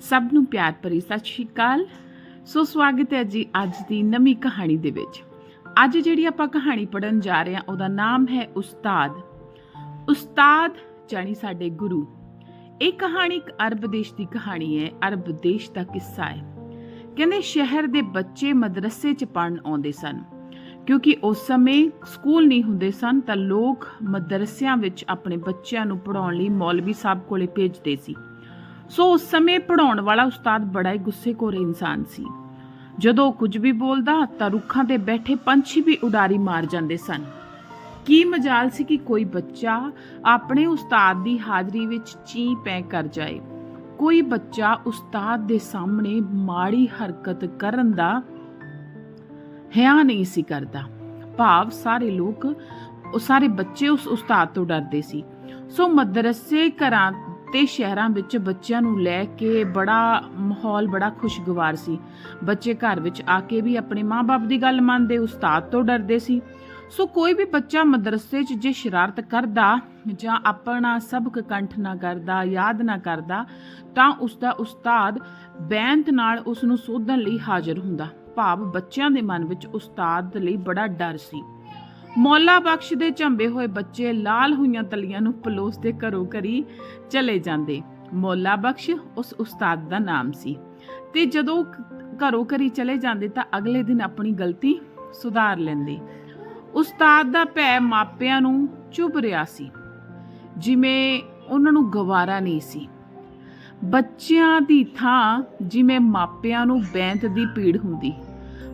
ਸਭ ਨੂੰ ਪਿਆਰ ਭਰੀ ਸਤਿ ਸ਼੍ਰੀ ਅਕਾਲ। ਸੋ ਸਵਾਗਤ ਹੈ ਜੀ ਅੱਜ ਦੀ ਨਵੀਂ ਕਹਾਣੀ ਦੇ ਵਿੱਚ। ਅੱਜ ਜਿਹੜੀ ਆਪਾਂ ਕਹਾਣੀ ਪੜਨ ਜਾ ਰਹੇ ਹਾਂ, ਉਹਦਾ ਨਾਮ ਹੈ ਉਸਤਾਦ। ਉਸਤਾਦ ਜਾਨੀ ਸਾਡੇ ਗੁਰੂ। ਇਹ ਕਹਾਣੀ ਇੱਕ ਅਰਬ ਦੇਸ਼ ਦੀ ਕਹਾਣੀ ਹੈ, ਅਰਬ ਦੇਸ਼ ਦਾ ਕਿੱਸਾ ਹੈ। ਕਹਿੰਦੇ ਸ਼ਹਿਰ ਦੇ ਬੱਚੇ ਮਦਰਸੇ 'ਚ ਪੜਨ ਆਉਂਦੇ ਸਨ। ਕਿਉਂਕਿ ਉਸ ਸਮੇਂ ਸਕੂਲ ਨਹੀਂ ਹੁੰਦੇ ਸਨ, ਤਾਂ ਲੋਕ ਮਦਰਸਿਆਂ ਵਿੱਚ ਆਪਣੇ ਬੱਚਿਆਂ ਨੂੰ ਪੜਾਉਣ ਲਈ ਮੌਲਵੀ ਸਾਹਿਬ ਕੋਲੇ ਭੇਜਦੇ ਸੀ। ਸੋ ਉਸ ਸਮੇਂ ਪੜਾਉਣ ਵਾਲਾ ਉਸਤਾਦ ਬੜਾ ਹੀ ਗੁੱਸੇਖੋਰ ਇਨਸਾਨ ਸੀ। ਜਦੋਂ ਕੁਝ ਵੀ ਬੋਲਦਾ ਤਾਂ ਰੁੱਖਾਂ ਤੇ ਬੈਠੇ ਪੰਛੀ ਵੀ ਉਡਾਰੀ ਮਾਰ ਜਾਂਦੇ ਸਨ। ਕੀ ਮਜਾਲ ਸੀ ਕਿ ਕੋਈ ਬੱਚਾ ਆਪਣੇ ਉਸਤਾਦ ਦੀ ਹਾਜ਼ਰੀ ਵਿੱਚ ਚੀਂ ਪੈ ਕਰ ਜਾਏ। ਕੋਈ ਬੱਚਾ ਉਸਤਾਦ ਦੇ ਸਾਹਮਣੇ ਮਾੜੀ ਹਰਕਤ ਕਰਨ ਦਾ ਹਿਆ ਨਹੀਂ ਸੀ ਕਰਦਾ। ਭਾਵ ਸਾਰੇ ਲੋਕ ਉਹ ਸਾਰੇ ਬੱਚੇ ਉਸ ਉਸਤਾਦ ਤੋਂ ਡਰਦੇ ਸੀ। ਸੋ ਮਦਰਸੇ ਘਰਾਂ ਤੇ ਸ਼ਹਿਰਾਂ ਵਿੱਚ ਬੱਚਿਆਂ ਨੂੰ ਲੈ ਕੇ ਬੜਾ ਮਾਹੌਲ, ਬੜਾ ਖੁਸ਼ਗਵਾਰ ਸੀ। ਬੱਚੇ ਘਰ ਵਿੱਚ ਆ ਕੇ ਵੀ ਆਪਣੇ ਮਾਪੇ ਦੀ ਗੱਲ ਮੰਨਦੇ, ਉਸਤਾਦ ਤੋਂ ਡਰਦੇ ਸੀ। ਸੋ ਕੋਈ ਵੀ ਬੱਚਾ ਮਦਰਸੇ 'ਚ ਜੇ ਸ਼ਰਾਰਤ ਕਰਦਾ ਜਾਂ ਆਪਣਾ ਸਬਕ ਕੰਠ ਨਾ ਕਰਦਾ, ਯਾਦ ਨਾ ਕਰਦਾ, ਤਾਂ ਉਸ ਦਾ ਉਸਤਾਦ ਬੈਂਤ ਨਾਲ ਉਸ ਨੂੰ ਸੋਧਣ ਲਈ ਹਾਜ਼ਰ ਹੁੰਦਾ। ਭਾਵ ਬੱਚਿਆਂ ਦੇ ਮਨ ਵਿੱਚ ਉਸਤਾਦ ਲਈ ਬੜਾ ਡਰ ਸੀ। ਮੌਲਾ ਬਖਸ਼ ਦੇ ਝੰਬੇ ਹੋਏ ਬੱਚੇ ਲਾਲ ਹੋਈਆਂ ਤਲੀਆਂ ਨੂੰ ਪਲੋਸਦੇ ਘਰੋਂ ਘਰੀ ਚਲੇ ਜਾਂਦੇ। ਮੌਲਾ ਬਖਸ਼ ਉਸ ਉਸਤਾਦ ਦਾ ਨਾਮ ਸੀ। ਤੇ ਜਦੋਂ ਘਰੋਂ ਘਰੀ ਚਲੇ ਜਾਂਦੇ ਤਾਂ ਅਗਲੇ ਦਿਨ ਆਪਣੀ ਗਲਤੀ ਸੁਧਾਰ ਲੈਂਦੇ। ਉਸਤਾਦ ਦਾ ਭੈ ਮਾਪਿਆਂ ਨੂੰ ਚੁੱਭ ਰਿਹਾ ਸੀ, ਜਿਵੇਂ ਉਹਨਾਂ ਨੂੰ ਗਵਾਰਾ ਨਹੀਂ ਸੀ। ਬੱਚਿਆਂ ਦੀ ਥਾਂ ਜਿਵੇਂ ਮਾਪਿਆਂ ਨੂੰ ਬੈਂਤ ਦੀ ਪੀੜ ਹੁੰਦੀ।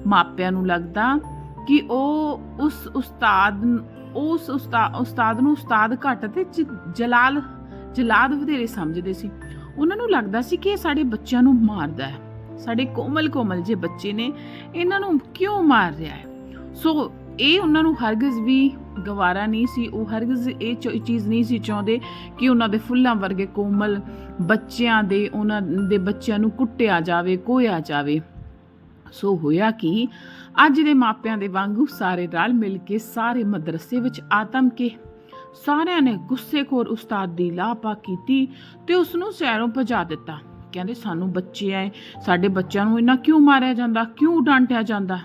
ਮਾਪਿਆਂ ਨੂੰ ਲੱਗਦਾ ਕਿ ਉਹ ਉਸ ਉਸਤਾਦ ਉਸ ਉਸਤਾ- ਉਸਤਾਦ ਨੂੰ ਉਸਤਾਦ ਘੱਟ ਤੇ ਜ- ਜਲਾਲ, ਜਲਾਦ ਵਧੇਰੇ ਸਮਝਦੇ ਸੀ। ਉਹਨਾਂ ਨੂੰ ਲੱਗਦਾ ਸੀ ਕਿ ਇਹ ਸਾਡੇ ਬੱਚਿਆਂ ਨੂੰ ਮਾਰਦਾ ਹੈ। ਸਾਡੇ ਕੋਮਲ ਕੋਮਲ ਜੇ ਬੱਚੇ ਨੇ, ਇਹਨਾਂ ਨੂੰ ਕਿਉਂ ਮਾਰ ਰਿਹਾ ਹੈ? ਸੋ ਇਹ ਉਹਨਾਂ ਨੂੰ ਹਰਗਜ਼ ਵੀ ਗਵਾਰਾ ਨਹੀਂ ਸੀ, ਉਹ ਹਰਗਜ਼ ਇਹ ਚੀਜ਼ ਨਹੀਂ ਸੀ ਚਾਹੁੰਦੇ ਕਿ ਉਹਨਾਂ ਦੇ ਫੁੱਲਾਂ ਵਰਗੇ ਕੋਮਲ ਬੱਚਿਆਂ ਦੇ, ਉਹਨਾਂ ਦੇ ਬੱਚਿਆਂ ਨੂੰ ਕੁੱਟਿਆ ਜਾਵੇ ਕੋਇਆ ਜਾਵੇ। ਸੋ ਹੋਇਆ ਕਿ, ਅੱਜ ਦੇ ਮਾਪਿਆਂ ਦੇ ਵਾਂਗੂ ਸਾਰੇ ਰਲ ਮਿਲ ਕੇ ਸਾਰੇ ਮਦਰਸੇ ਵਿੱਚ ਆਤਮ ਕੇ। ਸਾਰਿਆਂ ਨੇ ਗੁੱਸੇਖੋਰ ਉਸਤਾਦ ਦੀ ਲਾਪਾ ਕੀਤੀ ਤੇ ਉਸ ਨੂੰ ਸੈਰੋਂ ਭਜਾ ਦਿੱਤਾ। ਕਹਿੰਦੇ, ਸਾਨੂੰ ਬੱਚੇ ਆਏ, ਸਾਡੇ ਬੱਚਿਆਂ ਨੂੰ ਇੰਨਾ ਕਿਉਂ ਮਾਰਿਆ ਜਾਂਦਾ, ਕਿਉਂ ਡਾਂਟਿਆ ਜਾਂਦਾ?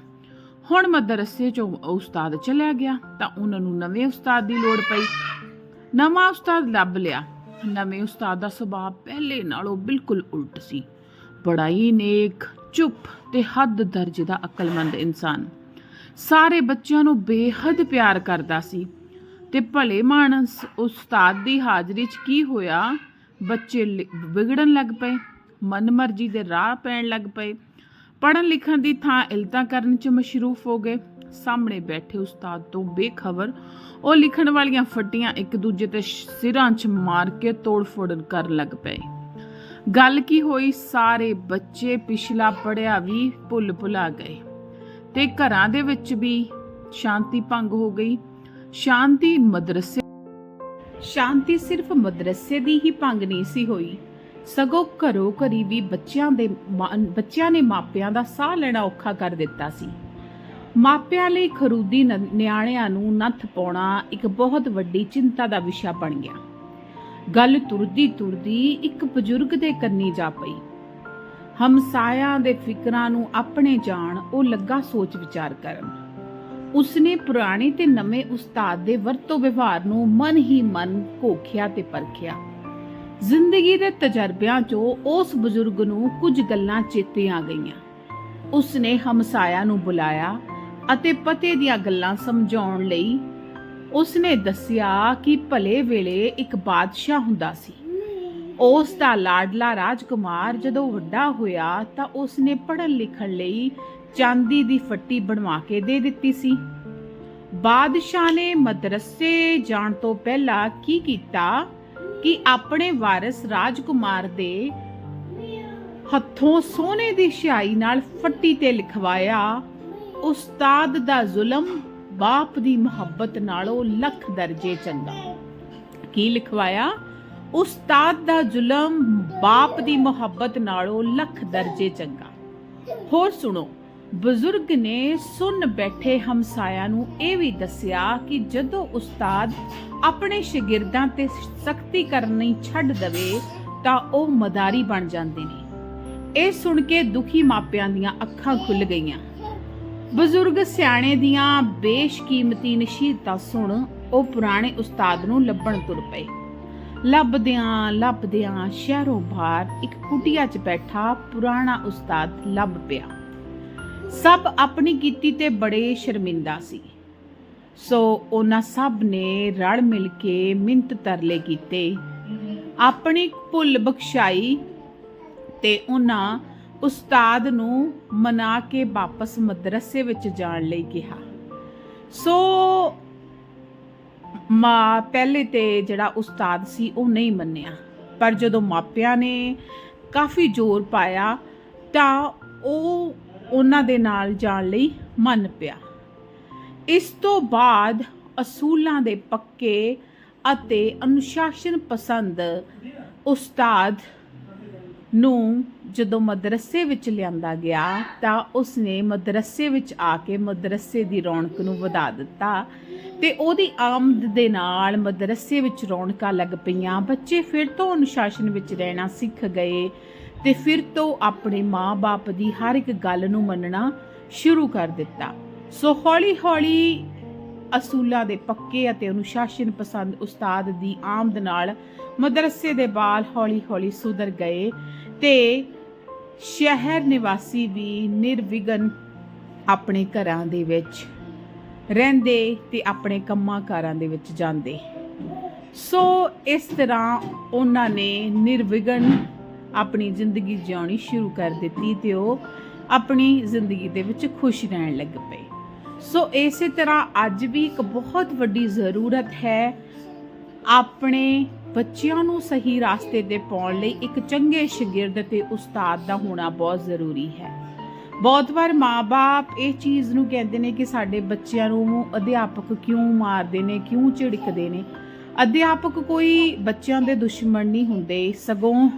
ਹੁਣ ਮਦਰਸੇ ਚੋਂ ਉਸਤਾਦ ਚਲਿਆ ਗਿਆ, ਤਾਂ ਉਹਨਾਂ ਨੂੰ ਨਵੇਂ ਉਸਤਾਦ ਦੀ ਲੋੜ ਪਈ। ਨਵਾਂ ਉਸਤਾਦ ਲੱਭ ਲਿਆ। ਨਵੇਂ ਉਸਤਾਦ ਦਾ ਸੁਭਾਅ ਪਹਿਲੇ ਨਾਲੋਂ ਬਿਲਕੁਲ ਉਲਟ ਸੀ। ਬੜਾ ਹੀ ਨੇਕ ਚੁੱਪ ਤੇ ਹੱਦ ਦਰਜੇ ਦਾ ਅਕਲਮੰਦ ਇਨਸਾਨ। ਸਾਰੇ ਬੱਚਿਆਂ ਨੂੰ ਬੇਹੱਦ ਪਿਆਰ ਕਰਦਾ ਸੀ ਤੇ ਭਲੇ ਮਾਨਸ ਉਸਤਾਦ ਦੀ ਹਾਜ਼ਰੀ 'ਚ ਕੀ ਹੋਇਆ? ਬੱਚੇ ਵਿਗੜਨ ਲੱਗ ਪਏ, ਮਨਮਰਜ਼ੀ ਦੇ ਰਾਹ ਪੈਣ ਲੱਗ ਪਏ। ਪੜਨ ਲਿਖਣ ਦੀ ਥਾਂ ਇਲਤਾਂ ਕਰਨ 'ਚ ਮਸ਼ਰੂਫ ਹੋ ਗਏ। ਸਾਹਮਣੇ ਬੈਠੇ ਉਸਤਾਦ ਤੋਂ ਬੇਖਬਰ ਉਹ ਲਿਖਣ ਵਾਲੀਆਂ ਫੱਟੀਆਂ ਇੱਕ ਦੂਜੇ ਤੇ ਸਿਰਾਂ 'ਚ ਮਾਰ ਕੇ ਤੋੜ-ਫੋੜ ਕਰਨ ਲੱਗ ਪਏ। ਗੱਲ ਕੀ ਹੋਈ? ਸਾਰੇ ਬੱਚੇ ਪਿਛਲਾ ਪੜਿਆ ਵੀ ਭੁੱਲ ਭੁਲਾ ਗਏ ਤੇ ਘਰਾਂ ਦੇ ਵਿੱਚ ਵੀ ਸ਼ਾਂਤੀ ਭੰਗ ਹੋ ਗਈ। ਸ਼ਾਂਤੀ ਮਦਰਸੇ ਸ਼ਾਂਤੀ ਸਿਰਫ ਮਦਰਸੇ ਦੀ ਹੀ ਭੰਗ ਨਹੀਂ ਸੀ ਹੋਈ। ਸਗੋਂ ਘਰੋਂ ਘਰੀ ਵੀ ਬੱਚਿਆਂ ਦੇ ਬੱਚਿਆਂ ਨੇ ਮਾਪਿਆਂ ਦਾ ਸਾਹ ਲੈਣਾ ਔਖਾ ਕਰ ਦਿੱਤਾ ਸੀ। ਮਾਪਿਆਂ ਲਈ ਖਰੂਦੀ ਨਿਆਣਿਆਂ ਨੂੰ ਨੱਥ ਪਾਉਣਾ ਇੱਕ ਬਹੁਤ ਵੱਡੀ ਚਿੰਤਾ ਦਾ ਵਿਸ਼ਾ ਬਣ ਗਿਆ। ਗੱਲ ਤੁਰਦੀ ਤੁਰਦੀ ਇੱਕ ਬਜ਼ੁਰਗ ਦੇ ਕੰਨੀ ਜਾ ਪਈ। ਹਮਸਾਇਆਂ ਦੇ ਫਿਕਰਾਂ ਨੂੰ ਆਪਣੇ ਜਾਣ ਉਹ ਲੱਗਾ ਸੋਚ ਵਿਚਾਰ ਕਰਨ। ਉਸਨੇ ਪੁਰਾਣੇ ਤੇ ਨਵੇਂ ਉਸਤਾਦ ਦੇ ਵਰਤੋਂ ਵਿਵਹਾਰ ਨੂੰ ਮਨ ਹੀ ਮਨ ਘੋਖਿਆ ਤੇ ਪਰਖਿਆ। ਜ਼ਿੰਦਗੀ ਦੇ ਤਜਰਬਿਆਂ 'ਚੋਂ ਉਸ ਬਜ਼ੁਰਗ ਨੂੰ ਕੁਝ ਗੱਲਾਂ ਚੇਤੇ ਆ ਗਈਆਂ। ਉਸਨੇ ਹਮਸਾਇਆ ਨੂੰ ਬੁਲਾਇਆ ਅਤੇ ਪਤੇ ਦੀਆਂ ਗੱਲਾਂ ਸਮਝਾਉਣ ਲਈ ਉਸਨੇ ਦੱਸਿਆ ਕਿ ਭਲੇ ਵੇਲੇ ਇੱਕ ਬਾਦਸ਼ਾਹ ਹੁੰਦਾ ਸੀ। ਉਸ ਦਾ ਲਾਡਲਾ ਰਾਜਕੁਮਾਰ ਜਦੋਂ ਵੱਡਾ ਹੋਇਆ ਤਾਂ ਉਸਨੇ ਪੜ੍ਹਨ ਲਿਖਣ ਲਈ ਚਾਂਦੀ ਦੀ ਫੱਟੀ ਬਣਵਾ ਕੇ ਦੇ ਦਿੱਤੀ ਸੀ। ਬਾਦਸ਼ਾਹ ਨੇ ਮਦਰਸੇ ਜਾਣ ਤੋਂ ਪਹਿਲਾਂ ਕੀ ਕੀਤਾ ਕਿ ਆਪਣੇ ਵਾਰਿਸ ਰਾਜਕੁਮਾਰ ਦੇ ਹੱਥੋਂ ਸੋਨੇ ਦੀ ਸਿਆਹੀ ਨਾਲ ਫੱਟੀ ਤੇ ਲਿਖਵਾਇਆ, ਉਸਤਾਦ ਦਾ ਜ਼ੁਲਮ ਬਾਪ ਦੀ ਮੁਹੱਬਤ ਨਾਲੋਂ ਲੱਖ ਦਰਜੇ ਚੰਗਾ। ਕੀ ਲਿਖਵਾਇਆ? ਉਸਤਾਦ ਦਾ ਜ਼ੁਲਮ ਬਾਪ ਦੀ ਮੁਹੱਬਤ ਨਾਲੋਂ ਲੱਖ ਦਰਜੇ ਚੰਗਾ। ਹੋਰ ਸੁਣੋ, ਬਜ਼ੁਰਗ ਨੇ ਸੁਣ ਬੈਠੇ ਹਮਸਾਇਆ ਨੂੰ ਇਹ ਵੀ ਦੱਸਿਆ ਕਿ ਜਦੋਂ ਉਸਤਾਦ ਆਪਣੇ ਸ਼ਾਗਿਰਦਾਂ ਤੇ ਸਖਤੀ ਕਰਨੀ ਛੱਡ ਦਵੇ, ਤਾਂ ਉਹ ਮਦਾਰੀ ਬਣ ਜਾਂਦੇ ਨੇ। ਇਹ ਸੁਣ ਕੇ ਦੁਖੀ ਮਾਪਿਆਂ ਦੀਆਂ ਅੱਖਾਂ ਖੁੱਲ ਗਈਆਂ। ਬਜ਼ੁਰਗ ਸਿਆਣੇ ਦੀਆਂ ਬੇਸ਼ਕੀਮਤੀ ਨਸ਼ੀਤਾ ਸੁਣ ਉਹ ਪੁਰਾਣੇ ਉਸਤਾਦ ਨੂੰ ਲੱਭਣ ਤੁਰ ਪਏ। ਲੱਭਦਿਆਂ ਲੱਭਦਿਆਂ ਸ਼ਹਿਰੋਂ ਬਾਹਰ ਇੱਕ ਕੁਟੀਆ 'ਚ ਬੈਠਾ ਪੁਰਾਣਾ ਉਸਤਾਦ ਲੱਭ ਪਿਆ। ਸਭ ਆਪਣੀ ਕੀਤੀ ਤੇ ਬੜੇ ਸ਼ਰਮਿੰਦਾ ਸੀ। ਸੋ ਉਹਨਾਂ ਸਭ ਨੇ ਰਲ ਮਿਲ ਕੇ ਮਿੰਤ ਤਰਲੇ ਕੀਤੇ। ਆਪਣੀ ਭੁੱਲ ਬਖਸ਼ਾਈ ਤੇ ਉਹਨਾਂ ਉਸਤਾਦ ਨੂੰ ਮਨਾ ਕੇ ਵਾਪਸ ਮਦਰਸੇ ਵਿੱਚ ਜਾਣ ਲਈ ਕਿਹਾ। ਸੋ ਮਾ ਪਹਿਲੇ ਤੇ ਜਿਹੜਾ ਉਸਤਾਦ ਸੀ, ਉਹ ਨਹੀਂ ਮੰਨਿਆ। ਪਰ ਜਦੋਂ ਮਾਪਿਆਂ ਨੇ ਕਾਫੀ ਜ਼ੋਰ ਪਾਇਆ, ਤਾਂ ਉਹ ਉਹਨਾਂ ਦੇ ਨਾਲ ਜਾਣ ਲਈ ਮੰਨ ਪਿਆ। ਇਸ ਤੋਂ ਬਾਅਦ ਅਸੂਲਾਂ ਦੇ ਪੱਕੇ ਅਤੇ ਅਨੁਸ਼ਾਸਨ ਪਸੰਦ ਉਸਤਾਦ ਨੂੰ ਜਦੋਂ ਮਦਰਸੇ ਵਿੱਚ ਲਿਆਂਦਾ ਗਿਆ ਤਾਂ ਉਸਨੇ ਮਦਰਸੇ ਵਿੱਚ ਆ ਕੇ ਮਦਰਸੇ ਦੀ ਰੌਣਕ ਨੂੰ ਵਧਾ ਦਿੱਤਾ ਤੇ ਉਹਦੀ ਆਮਦ ਦੇ ਨਾਲ ਮਦਰਸੇ ਵਿੱਚ ਰੌਣਕਾਂ ਲੱਗ ਪਈਆਂ। ਬੱਚੇ ਫਿਰ ਤੋਂ ਅਨੁਸ਼ਾਸਨ ਵਿੱਚ ਰਹਿਣਾ ਸਿੱਖ ਗਏ ਤੇ ਫਿਰ ਤੋਂ ਆਪਣੇ ਮਾਂ-ਬਾਪ ਦੀ ਹਰ ਇੱਕ ਗੱਲ ਨੂੰ ਮੰਨਣਾ ਸ਼ੁਰੂ ਕਰ ਦਿੱਤਾ। ਸੋ ਹੌਲੀ-ਹੌਲੀ ਅਸੂਲਾਂ ਦੇ ਪੱਕੇ ਅਤੇ ਅਨੁਸ਼ਾਸਨ ਪਸੰਦ ਉਸਤਾਦ ਦੀ ਆਮਦ ਨਾਲ ਮਦਰਸੇ ਦੇ ਬਾਲ ਹੌਲੀ-ਹੌਲੀ ਸੁਧਰ ਗਏ ਤੇ ਸ਼ਹਿਰ ਨਿਵਾਸੀ ਵੀ ਨਿਰਵਿਘਨ ਆਪਣੇ ਘਰਾਂ ਦੇ ਵਿੱਚ ਰਹਿੰਦੇ ਤੇ ਆਪਣੇ ਕੰਮਾਂ ਕਾਰਾਂ ਦੇ ਵਿੱਚ ਜਾਂਦੇ। ਸੋ ਇਸ ਤਰ੍ਹਾਂ ਉਹਨਾਂ ਨੇ ਨਿਰਵਿਘਨ ਆਪਣੀ ਜ਼ਿੰਦਗੀ ਜਿਉਣੀ ਸ਼ੁਰੂ ਕਰ ਦਿੱਤੀ ਤੇ ਉਹ ਆਪਣੀ ਜ਼ਿੰਦਗੀ ਦੇ ਵਿੱਚ ਖੁਸ਼ ਰਹਿਣ ਲੱਗ ਪਏ। ਸੋ ਇਸੇ ਤਰ੍ਹਾਂ ਅੱਜ ਵੀ ਇੱਕ ਬਹੁਤ ਵੱਡੀ ਜ਼ਰੂਰਤ ਹੈ ਆਪਣੇ ਬੱਚਿਆਂ ਨੂੰ ਸਹੀ ਰਾਸਤੇ ਤੇ ਪਾਉਣ ਲਈ ਇੱਕ ਚੰਗੇ ਸ਼ਾਗਿਰਦ ਤੇ ਉਸਤਾਦ ਦਾ ਹੋਣਾ ਬਹੁਤ ਜ਼ਰੂਰੀ ਹੈ। ਬਹੁਤ ਵਾਰ ਮਾਪੇ ਇਹ ਚੀਜ਼ ਨੂੰ ਕਹਿੰਦੇ ਨੇ ਕਿ ਸਾਡੇ ਬੱਚਿਆਂ ਨੂੰ ਅਧਿਆਪਕ ਕਿਉਂ ਮਾਰਦੇ ਨੇ, ਕਿਉਂ ਝਿੜਕਦੇ ਨੇ? ਅਧਿਆਪਕ ਕੋਈ ਬੱਚਿਆਂ ਦੇ ਦੁਸ਼ਮਣ ਨਹੀਂ ਹੁੰਦੇ, ਸਗੋਂ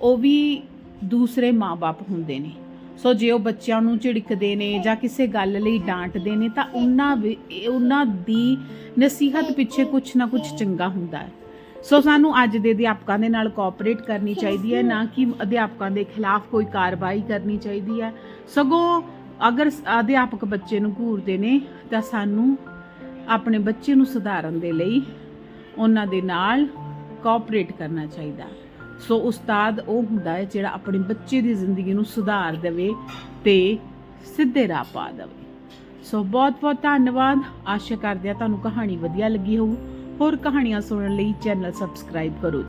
ਉਹ ਵੀ ਦੂਸਰੇ ਮਾਪੇ ਹੁੰਦੇ ਨੇ। ਸੋ ਜੇ ਉਹ ਬੱਚਿਆਂ ਨੂੰ ਝਿੜਕਦੇ ਨੇ ਜਾਂ ਕਿਸੇ ਗੱਲ ਲਈ ਡਾਂਟਦੇ ਨੇ ਤਾਂ ਉਹਨਾਂ ਵੀ- ਉਹਨਾਂ ਦੀ ਨਸੀਹਤ ਪਿੱਛੇ ਕੁਝ ਨਾ ਕੁਝ ਚੰਗਾ ਹੁੰਦਾ ਹੈ। ਸੋ ਸਾਨੂੰ ਅੱਜ ਦੇ ਅਧਿਆਪਕਾਂ ਦੇ ਨਾਲ ਕੋਆਪਰੇਟ ਕਰਨੀ ਚਾਹੀਦੀ ਹੈ ਨਾ ਕਿ ਅਧਿਆਪਕਾਂ ਦੇ ਖਿਲਾਫ ਕੋਈ ਕਾਰਵਾਈ ਕਰਨੀ ਚਾਹੀਦੀ ਹੈ। ਸਗੋਂ ਅਗਰ ਅਧਿਆਪਕ ਬੱਚੇ ਨੂੰ ਘੂਰਦੇ ਨੇ ਤਾਂ ਸਾਨੂੰ ਆਪਣੇ ਬੱਚੇ ਨੂੰ ਸੁਧਾਰਨ ਦੇ ਲਈ ਉਹਨਾਂ ਦੇ ਨਾਲ ਕੋਆਪਰੇਟ ਕਰਨਾ ਚਾਹੀਦਾ। ਸੋ ਉਸਤਾਦ ਉਹ ਹੁੰਦਾ ਹੈ ਜਿਹੜਾ ਆਪਣੇ ਬੱਚੇ ਦੀ ਜ਼ਿੰਦਗੀ ਨੂੰ ਸੁਧਾਰ ਦੇਵੇ ਤੇ ਸਿੱਧੇ ਰਾਹ ਪਾ ਦੇਵੇ। ਸੋ ਬਹੁਤ ਬਹੁਤ ਧੰਨਵਾਦ। ਆਸ਼ਾ ਕਰਦੇ ਹਾਂ ਤੁਹਾਨੂੰ ਕਹਾਣੀ ਵਧੀਆ ਲੱਗੀ ਹੋਊ। ਹੋਰ ਕਹਾਣੀਆਂ ਸੁਣਨ ਲਈ ਚੈਨਲ ਸਬਸਕ੍ਰਾਈਬ ਕਰੋ।